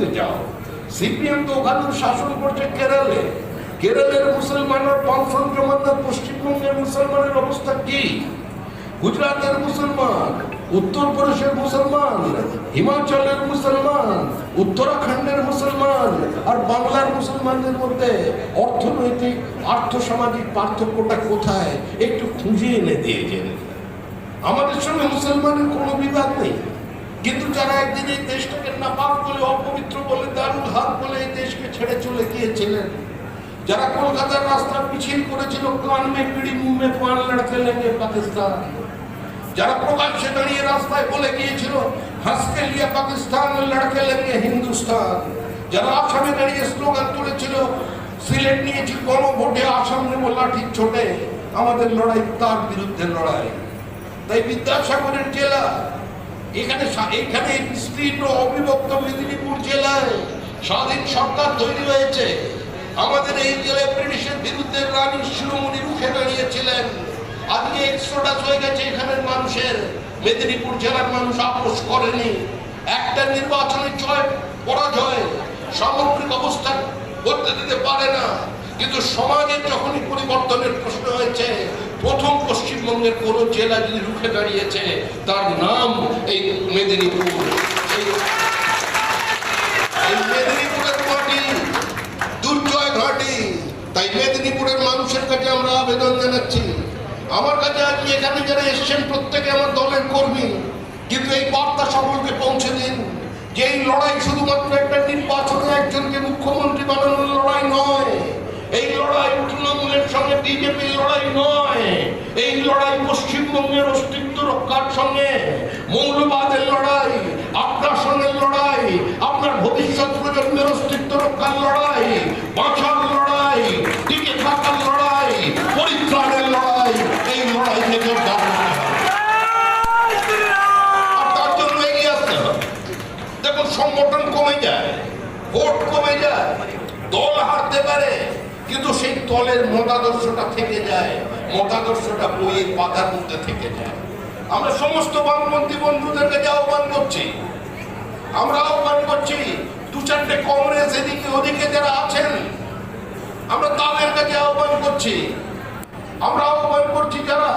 তামিলনাড়ুতে যাও সিপিএম তো ওখানে শাসন করছে কেরলে। কেরলের মুসলমানের পাঁচশো জমান্নার পশ্চিমবঙ্গের মুসলমানের অবস্থা কি? গুজরাটের মুসলমান, উত্তরপ্রদেশের মুসলমান, হিমাচলের মুসলমান, উত্তরাখণ্ডের মুসলমান, আর বাংলার মুসলমানদের মধ্যে অর্থনৈতিক, আর্থসামাজিক পার্থক্যটা কোথায়? একটু খুঁজে এনে দিয়েছেন আমাদের সঙ্গে মুসলমানের কোনো বিবাদ নেই। কিন্তু যারা একদিন এই দেশটাকে নাপাক বলে, অপবিত্র বলে, দারুণ হাত বলে এই দেশকে ছেড়ে চলে গিয়েছিলেন, যারা কলকাতার রাস্তা পিছিল করেছিল, কান মে পিড়ি মুখ মে পান লড়কে লেগে পাকিস্তান। যারা প্রকাশ্যে দাঁড়িয়ে রাস্তায় বলে গিয়েছিল হাসকে লিয়া পাকিস্তান লড়কে লেগে হিন্দুস্তান। যারা আসামে দাঁড়িয়ে স্লোগান তুলেছিল, সিলেট নিয়েছি, গণভোটে আসাম নেব লাঠি ছোটে। আমাদের লড়াই তার বিরুদ্ধে লড়াই। তাই বিদ্যাসাগরের জেলা এখানে এখানে বিস্তীর্ণ অবিভক্ত মেদিনীপুর জেলায় স্বাধীন সরকার তৈরি হয়েছে। আমাদের এই জেলায় ব্রিটিশের বিরুদ্ধে রানী শিরোমণি রুখে দাঁড়িয়েছিলেন। আজকে এক্সট্রাডাস হয়ে গেছে এখানের মানুষের। মেদিনীপুর জেলার মানুষ আপোষ করেনি। একটা নির্বাচনে জয় পরাজয় সামগ্রিক অবস্থা করতে দিতে পারে না। কিন্তু সমাজের যখনই পরিবর্তনের প্রশ্ন পশ্চিমবঙ্গের কোন জেলা যদি রুখে দাঁড়িয়েছে, তার নাম এই মেদিনীপুর। তাই মেদিনীপুরের মানুষের কাছে আমরা আবেদন জানাচ্ছি। আমার কাছে আজকে এখানে যারা এসছেন, প্রত্যেকে আমার দলের কর্মী। কিন্তু এই বার্তা সকলকে পৌঁছে দিন যে এই লড়াই শুধুমাত্র একটা নির্বাচনে একজনকে মুখ্যমন্ত্রী বানানোর লড়াই নয়। এই লড়াই তৃণমূলের সঙ্গে বিজেপির লড়াই নয়। এই লড়াই পশ্চিমবঙ্গের অস্তিত্ব রক্ষার সঙ্গে, মৌলবাদের লড়াই, আগ্রাসনের লড়াই, আপনার ভবিষ্যৎ প্রজন্মের অস্তিত্ব রক্ষার লড়াই, বাঁচার লড়াই, টিকে থাকার লড়াই, পরিত্রাণের লড়াই, এই লড়াই থেকে তার জন্য এগিয়ে আসতে হবে। দেখুন, সংগঠন কমে যায়, ভোট কমে যায়, দল হারতে পারে কিন্তু সেই তলের মতাদর্শটা থেকে যায়, মতাদর্শটা বইয়ের পাতার মধ্যে থেকে যায়। আমরা সমস্ত বামপন্থী বন্ধুদেরকে যে আহ্বান করছি, আমরা আহ্বান করছি, দু চারটে কংগ্রেস এদিকে ওদিকে যারা আছেন, আমরা তাদের কাছে আহ্বান করছি, আমরা আহ্বান করছি যারা